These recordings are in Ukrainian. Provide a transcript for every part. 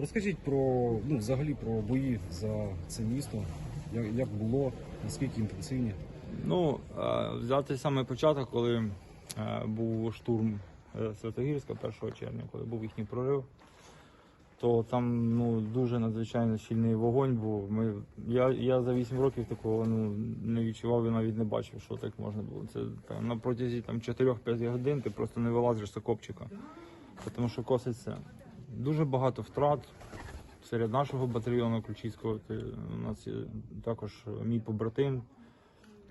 Розкажіть про ну, взагалі про бої за це місто. Як, як було, наскільки інтенсивні? Ну, е, взяти саме початок, коли е, був штурм е, Святогірська 1 червня, коли був їхній прорив, то там ну, дуже надзвичайно щільний вогонь був. Ми, я, я за 8 років такого ну, не відчував і навіть не бачив, що так можна було. Це там, на протязі 4-5 годин ти просто не вилазиш з окопчика, тому що коситься. Дуже багато втрат. Серед нашого батальйону Ключицького у нас є також мій побратим.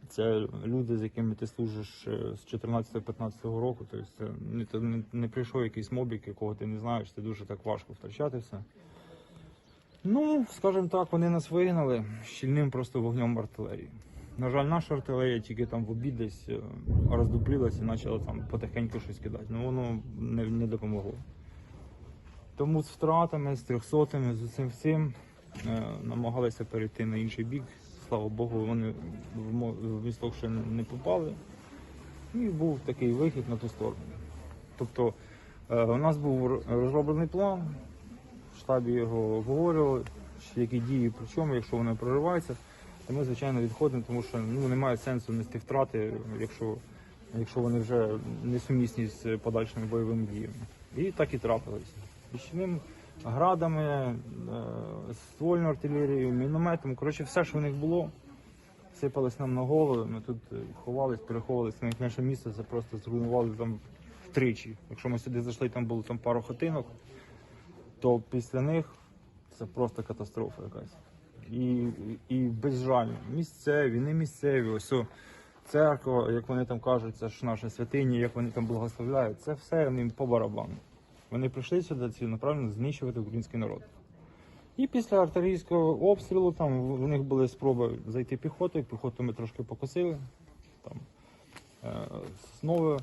Це люди, з якими ти служиш е, з 14-15 року. Тобто не, не, не прийшов якийсь мобік, якого ти не знаєш, це дуже так важко втрачати все. Ну, скажімо так, вони нас вигнали щільним просто вогнем артилерії. На жаль, наша артилерія тільки там в обід десь е, роздуплілася і почала там потихеньку щось кидати. Ну воно не, не допомогло. Тому з втратами, з трьохсотими, з усім всім е, намагалися перейти на інший бік. Слава Богу, вони в місток ще не не попали. І був такий вихід на ту сторону. Тобто е, у нас був розроблений план, в штабі його обговорювали, які дії при чому, якщо вони прориваються, то ми, звичайно, відходимо, тому що ну, немає сенсу нести втрати, якщо, якщо вони вже несумісні з подальшими бойовими діями. І так і трапилось. Піщаним градами, е, ствольною артилерією, мінометом. Коротше, все, що в них було, сипалось нам на голови. Ми тут е, ховались, переховувалися. На наше місце це просто зруйнували там втричі. Якщо ми сюди зайшли, там було там пару хатинок, то після них це просто катастрофа якась. І, і безжально. Місцеві, не місцеві, ось церква, як вони там кажуть, це ж наша святиня, як вони там благословляють, це все їм по барабану. Вони прийшли сюди ціленаправленно знищувати український народ. І після артилерійського обстрілу там в них були спроби зайти піхотою, піхоту ми трошки покосили. Там, е, знову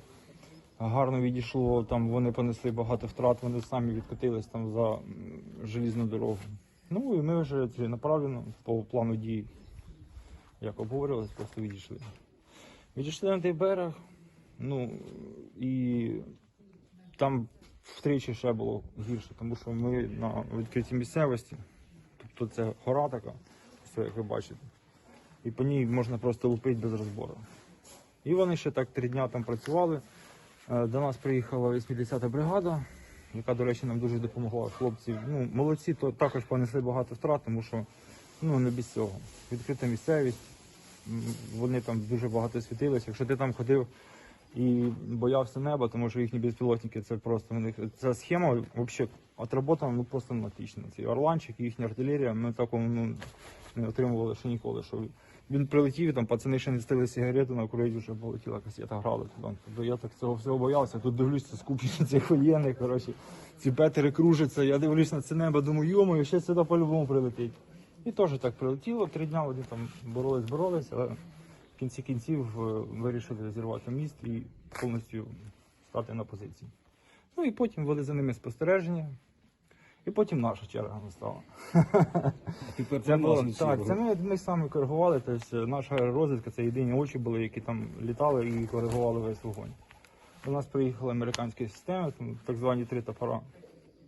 гарно відійшло, там вони понесли багато втрат, вони самі відкотились там за желізну дорогу. Ну і ми вже ціленаправленно по плану дій, як обговорювалися, просто відійшли. Відійшли на той берег, ну і там втричі ще було гірше, тому що ми на відкритій місцевості, тобто це гора така, все як ви бачите, і по ній можна просто лупити без розбору. І вони ще так три дня там працювали. Е, До нас приїхала 80-та бригада, яка, до речі, нам дуже допомогла. Хлопці, ну, молодці, то також понесли багато втрат, тому що ну, не без цього. Відкрита місцевість, вони там дуже багато світилися. Якщо ти там ходив і боявся неба, тому що їхні безпілотники це просто у них ця схема взагалі отработана ну просто отлично. Цей орланчик, їхня артилерія, ми такого ну, не отримували ще ніколи. Що він прилетів, там пацани ще не стили сигарету, на курить вже полетіла касета, грали туди. Тобто я так цього всього боявся. Тут дивлюся скупчення цих воєнних, коротше, ці петери кружаться, я дивлюсь на це небо, думаю, йому, ще сюди по-любому прилетить. І теж так прилетіло, три дня вони там боролись, боролись, але в кінці кінців е, вирішили зірвати міст і повністю стати на позиції. Ну і потім вели за ними спостереження. І потім наша черга настала. Тепер Це було, так, це ми, ми самі коригували. Тобто наша розвідка це єдині очі були, які там літали і коригували весь вогонь. До нас приїхали американські системи, там, так звані три топора.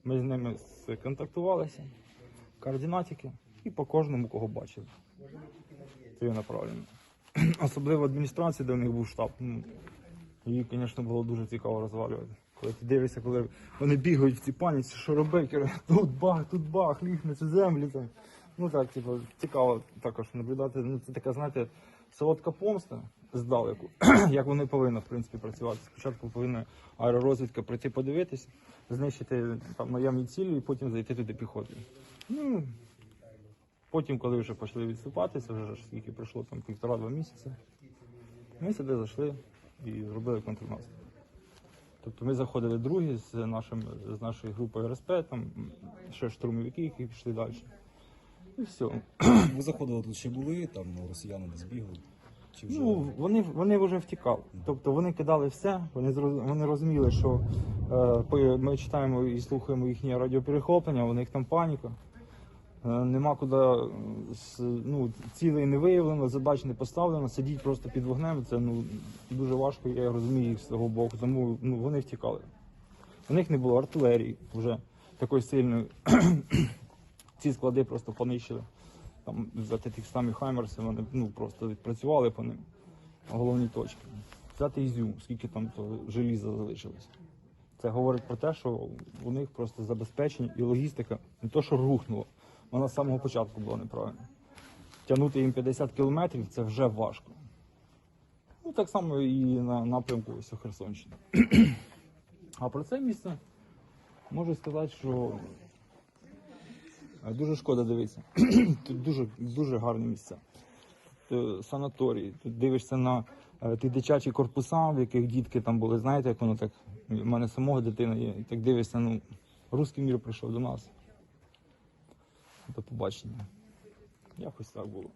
Ми з ними сконтактувалися, координатики, і по кожному, кого бачили. Ціленаправленно. Особливо адміністрація, де в них був штаб. Ну, її, звісно, було дуже цікаво розвалювати. Коли ти дивишся, коли вони бігають в цій паніці, що робити, тут бах, тут бах, ліг на цю землю. Там. Ну так, типу, цікаво також наблюдати. Ну, це така, знаєте, солодка помста здалеку, як вони повинні, в принципі, працювати. Спочатку повинна аеророзвідка прийти подивитись, знищити там наявні цілі і потім зайти туди піхотою. Ну, потім, коли вже почали відступатися, вже скільки пройшло там півтора-два місяці, ми сюди зайшли і зробили контрнаступ. Тобто ми заходили другі з, нашим, з нашою групою РСП, там ще штурмовики, які пішли далі. І все. Ви заходили тут ще були, там ну, росіяни десь бігли. Чи вже Ну, вони, вони вже втікали. Тобто вони кидали все, вони, вони розуміли, що е, ми читаємо і слухаємо їхнє радіоперехоплення, у них там паніка. Е, нема куди, е, ну, цілей не виявлено, задач не поставлено, сидіть просто під вогнем, це ну, дуже важко, я розумію їх з свого боку, тому ну, вони втікали. У них не було артилерії вже. такою сильною. Ці склади просто понищили. Там взяти тих самих Хаймерси, вони ну, просто відпрацювали по ним. Головні точки. Взяти Ізюм, скільки там то желіза залишилось. Це говорить про те, що у них просто забезпечення і логістика не то, що рухнуло, вона з самого початку була неправильна. Тягнути їм 50 кілометрів це вже важко. Ну, так само і на напрямку ось Херсонщини. А про це місце можу сказати, що е, дуже шкода дивитися. Тут дуже, дуже гарні місця. Тут, е. Тут дивишся на е, ті дитячі корпуса, в яких дітки там були. Знаєте, як воно так. У мене самого дитина є. І так дивишся, ну, русський мір прийшов до нас. До побачення. Якось так було.